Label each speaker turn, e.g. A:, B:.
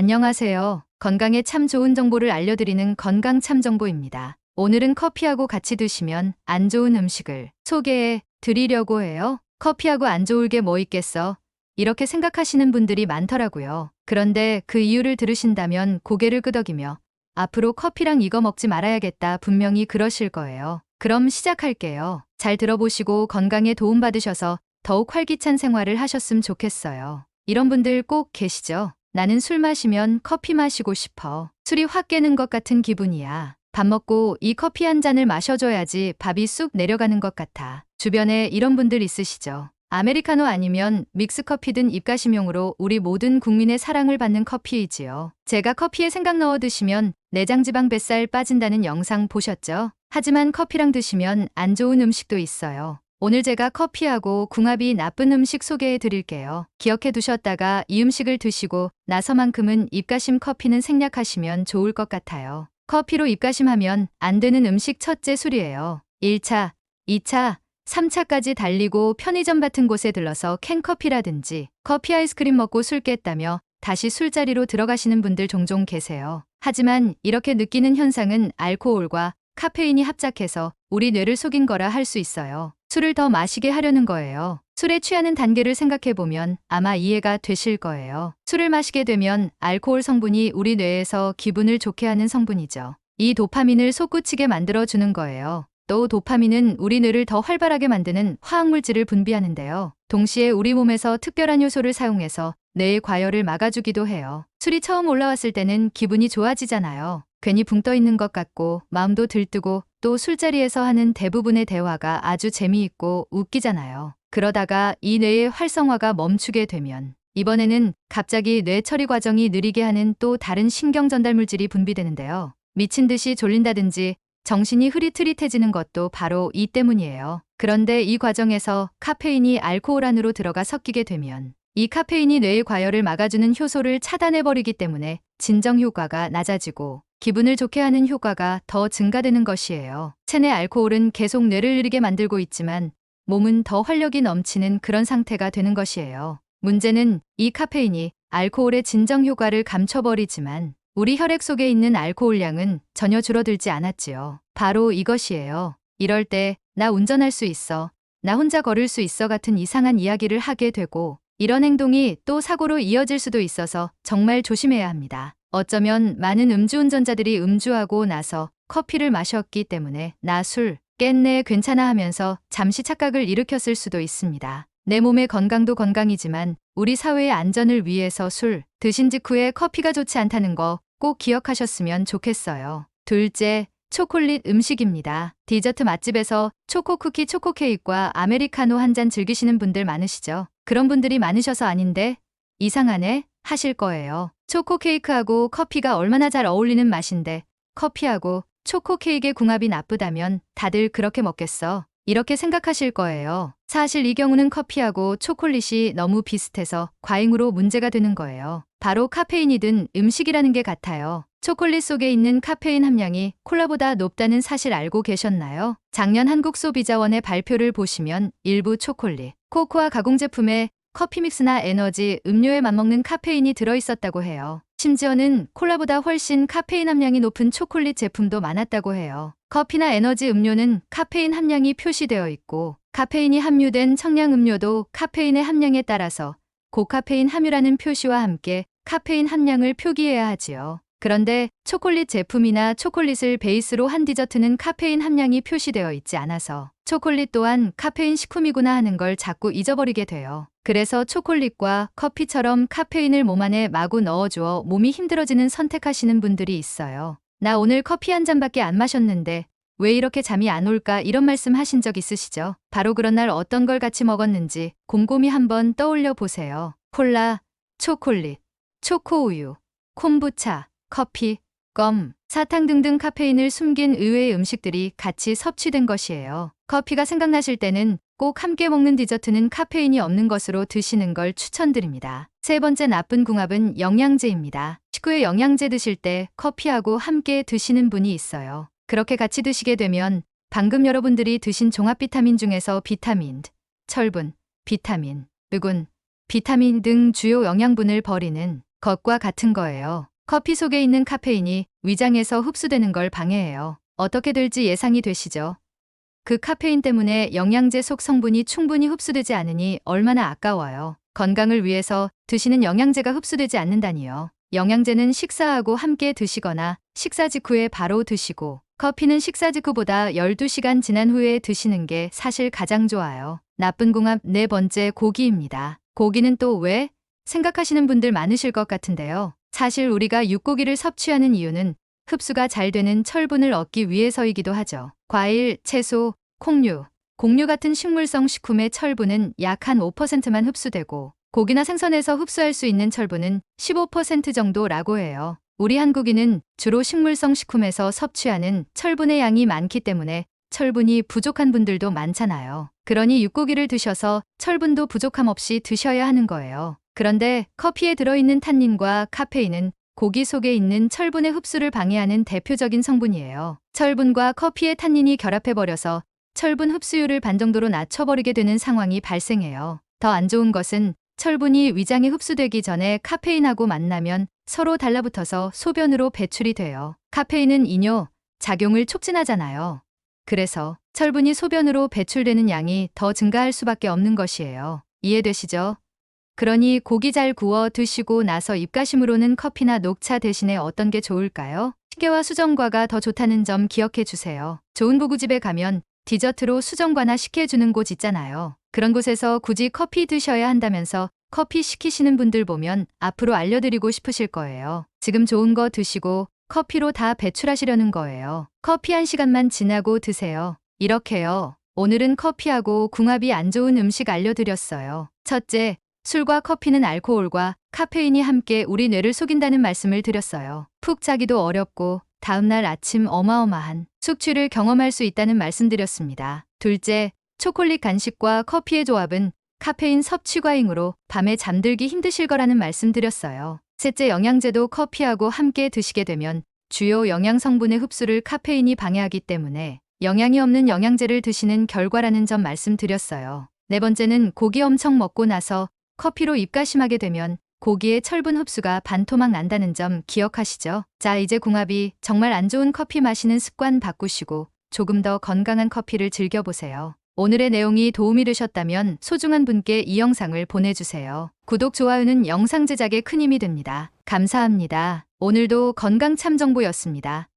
A: 안녕하세요. 건강에 참 좋은 정보를 알려드리는 건강 참 정보입니다. 오늘은 커피하고 같이 드시면 안 좋은 음식을 소개해 드리려고 해요. 커피하고 안 좋을 게 뭐 있겠어? 이렇게 생각하시는 분들이 많더라고요. 그런데 그 이유를 들으신다면 고개를 끄덕이며 앞으로 커피랑 이거 먹지 말아야겠다 분명히 그러실 거예요. 그럼 시작할게요. 잘 들어보시고 건강에 도움받으셔서 더욱 활기찬 생활을 하셨으면 좋겠어요. 이런 분들 꼭 계시죠? 나는 술 마시면 커피 마시고 싶어. 술이 확 깨는 것 같은 기분이야. 밥 먹고 이 커피 한 잔을 마셔줘야지 밥이 쑥 내려가는 것 같아. 주변에 이런 분들 있으시죠? 아메리카노 아니면 믹스커피든 입가심용으로 우리 모든 국민의 사랑을 받는 커피이지요. 제가 커피에 생강 넣어 드시면 내장지방 뱃살 빠진다는 영상 보셨죠? 하지만 커피랑 드시면 안 좋은 음식도 있어요. 오늘 제가 커피하고 궁합이 나쁜 음식 소개해 드릴게요. 기억해 두셨다가 이 음식을 드시고 나서만큼은 입가심 커피는 생략하시면 좋을 것 같아요. 커피로 입가심하면 안 되는 음식 첫째 술이에요. 1차, 2차, 3차까지 달리고 편의점 같은 곳에 들러서 캔커피라든지 커피 아이스크림 먹고 술 깼다며 다시 술자리로 들어가시는 분들 종종 계세요. 하지만 이렇게 느끼는 현상은 알코올과 카페인이 합작해서 우리 뇌를 속인 거라 할 수 있어요. 술을 더 마시게 하려는 거예요. 술에 취하는 단계를 생각해보면 아마 이해가 되실 거예요. 술을 마시게 되면 알코올 성분이 우리 뇌에서 기분을 좋게 하는 성분이죠. 이 도파민을 솟구치게 만들어주는 거예요. 또 도파민은 우리 뇌를 더 활발하게 만드는 화학물질을 분비하는데요. 동시에 우리 몸에서 특별한 요소를 사용해서 뇌의 과열을 막아주기도 해요. 술이 처음 올라왔을 때는 기분이 좋아지잖아요. 괜히 붕 떠 있는 것 같고 마음도 들뜨고 또 술자리에서 하는 대부분의 대화가 아주 재미있고 웃기잖아요. 그러다가 이 뇌의 활성화가 멈추게 되면 이번에는 갑자기 뇌 처리 과정이 느리게 하는 또 다른 신경 전달 물질이 분비되는데요. 미친 듯이 졸린다든지 정신이 흐릿흐릿해지는 것도 바로 이 때문이에요. 그런데 이 과정에서 카페인이 알코올 안으로 들어가 섞이게 되면 이 카페인이 뇌의 과열을 막아주는 효소를 차단해버리기 때문에 진정 효과가 낮아지고 기분을 좋게 하는 효과가 더 증가되는 것이에요. 체내 알코올은 계속 뇌를 느리게 만들고 있지만 몸은 더 활력이 넘치는 그런 상태가 되는 것이에요. 문제는 이 카페인이 알코올의 진정 효과를 감춰버리지만 우리 혈액 속에 있는 알코올량은 전혀 줄어들지 않았지요. 바로 이것이에요. 이럴 때 나 운전할 수 있어. 나 혼자 걸을 수 있어 같은 이상한 이야기를 하게 되고 이런 행동이 또 사고로 이어질 수도 있어서 정말 조심해야 합니다. 어쩌면 많은 음주운전자들이 음주하고 나서 커피를 마셨기 때문에 나 술, 깼네 괜찮아 하면서 잠시 착각을 일으켰을 수도 있습니다. 내 몸의 건강도 건강이지만 우리 사회의 안전을 위해서 술 드신 직후에 커피가 좋지 않다는 거 꼭 기억하셨으면 좋겠어요. 둘째, 초콜릿 음식입니다. 디저트 맛집에서 초코 쿠키 초코 케이크와 아메리카노 한 잔 즐기시는 분들 많으시죠? 그런 분들이 많으셔서 아닌데 이상하네 하실 거예요. 초코 케이크하고 커피가 얼마나 잘 어울리는 맛인데 커피하고 초코 케이크의 궁합이 나쁘다면 다들 그렇게 먹겠어. 이렇게 생각하실 거예요. 사실 이 경우는 커피하고 초콜릿이 너무 비슷해서 과잉으로 문제가 되는 거예요. 바로 카페인이든 음식이라는 게 같아요. 초콜릿 속에 있는 카페인 함량이 콜라보다 높다는 사실 알고 계셨나요? 작년 한국소비자원의 발표를 보시면 일부 초콜릿, 코코아 가공제품에 커피 믹스나 에너지, 음료에 맞먹는 카페인이 들어있었다고 해요. 심지어는 콜라보다 훨씬 카페인 함량이 높은 초콜릿 제품도 많았다고 해요. 커피나 에너지 음료는 카페인 함량이 표시되어 있고 카페인이 함유된 청량 음료도 카페인의 함량에 따라서 고카페인 함유라는 표시와 함께 카페인 함량을 표기해야 하지요. 그런데 초콜릿 제품이나 초콜릿을 베이스로 한 디저트는 카페인 함량이 표시되어 있지 않아서 초콜릿 또한 카페인 식품이구나 하는 걸 자꾸 잊어버리게 돼요. 그래서 초콜릿과 커피처럼 카페인을 몸 안에 마구 넣어주어 몸이 힘들어지는 선택하시는 분들이 있어요. 나 오늘 커피 한 잔밖에 안 마셨는데 왜 이렇게 잠이 안 올까 이런 말씀 하신 적 있으시죠? 바로 그런 날 어떤 걸 같이 먹었는지 곰곰이 한번 떠올려 보세요. 콜라, 초콜릿, 초코우유, 콤부차, 커피, 껌, 사탕 등등 카페인을 숨긴 의외의 음식들이 같이 섭취된 것이에요. 커피가 생각나실 때는 꼭 함께 먹는 디저트는 카페인이 없는 것으로 드시는 걸 추천드립니다. 세 번째 나쁜 궁합은 영양제입니다. 식후에 영양제 드실 때 커피하고 함께 드시는 분이 있어요. 그렇게 같이 드시게 되면 방금 여러분들이 드신 종합 비타민 중에서 비타민, 철분, 비타민, 르군, 비타민 등 주요 영양분을 버리는 것과 같은 거예요. 커피 속에 있는 카페인이 위장에서 흡수되는 걸 방해해요. 어떻게 될지 예상이 되시죠? 그 카페인 때문에 영양제 속 성분이 충분히 흡수되지 않으니 얼마나 아까워요. 건강을 위해서 드시는 영양제가 흡수되지 않는다니요. 영양제는 식사하고 함께 드시거나 식사 직후에 바로 드시고 커피는 식사 직후보다 12시간 지난 후에 드시는 게 사실 가장 좋아요. 나쁜 궁합 네 번째 고기입니다. 고기는 또 왜? 생각하시는 분들 많으실 것 같은데요. 사실 우리가 육고기를 섭취하는 이유는 흡수가 잘 되는 철분을 얻기 위해서이기도 하죠. 과일, 채소, 콩류, 곡류 같은 식물성 식품의 철분은 약 한 5%만 흡수되고 고기나 생선에서 흡수할 수 있는 철분은 15% 정도라고 해요. 우리 한국인은 주로 식물성 식품에서 섭취하는 철분의 양이 많기 때문에 철분이 부족한 분들도 많잖아요. 그러니 육고기를 드셔서 철분도 부족함 없이 드셔야 하는 거예요. 그런데 커피에 들어있는 탄닌과 카페인은 고기 속에 있는 철분의 흡수를 방해하는 대표적인 성분이에요. 철분과 커피의 탄닌이 결합해버려서 철분 흡수율을 반 정도로 낮춰버리게 되는 상황이 발생해요. 더 안 좋은 것은 철분이 위장에 흡수되기 전에 카페인하고 만나면 서로 달라붙어서 소변으로 배출이 돼요. 카페인은 이뇨, 작용을 촉진하잖아요. 그래서 철분이 소변으로 배출되는 양이 더 증가할 수밖에 없는 것이에요. 이해되시죠? 그러니 고기 잘 구워 드시고 나서 입가심으로는 커피나 녹차 대신에 어떤 게 좋을까요? 시계와 수정과가 더 좋다는 점 기억해 주세요. 좋은 고구집에 가면 디저트로 수정과나 식혜 주는 곳 있잖아요. 그런 곳에서 굳이 커피 드셔야 한다면서 커피 시키시는 분들 보면 앞으로 알려드리고 싶으실 거예요. 지금 좋은 거 드시고 커피로 다 배출하시려는 거예요. 커피 한 시간만 지나고 드세요. 이렇게요. 오늘은 커피하고 궁합이 안 좋은 음식 알려드렸어요. 첫째, 술과 커피는 알코올과 카페인이 함께 우리 뇌를 속인다는 말씀을 드렸어요. 푹 자기도 어렵고 다음날 아침 어마어마한 숙취를 경험할 수 있다는 말씀드렸습니다. 둘째, 초콜릿 간식과 커피의 조합은 카페인 섭취 과잉으로 밤에 잠들기 힘드실 거라는 말씀드렸어요. 셋째, 영양제도 커피하고 함께 드시게 되면 주요 영양 성분의 흡수를 카페인이 방해하기 때문에 영양이 없는 영양제를 드시는 결과라는 점 말씀드렸어요. 네 번째는 고기 엄청 먹고 나서 커피로 입가심하게 되면 고기의 철분 흡수가 반토막 난다는 점 기억하시죠? 자, 이제 궁합이 정말 안 좋은 커피 마시는 습관 바꾸시고 조금 더 건강한 커피를 즐겨보세요. 오늘의 내용이 도움이 되셨다면 소중한 분께 이 영상을 보내주세요. 구독, 좋아요는 영상 제작에 큰 힘이 됩니다. 감사합니다. 오늘도 건강 참 정보였습니다.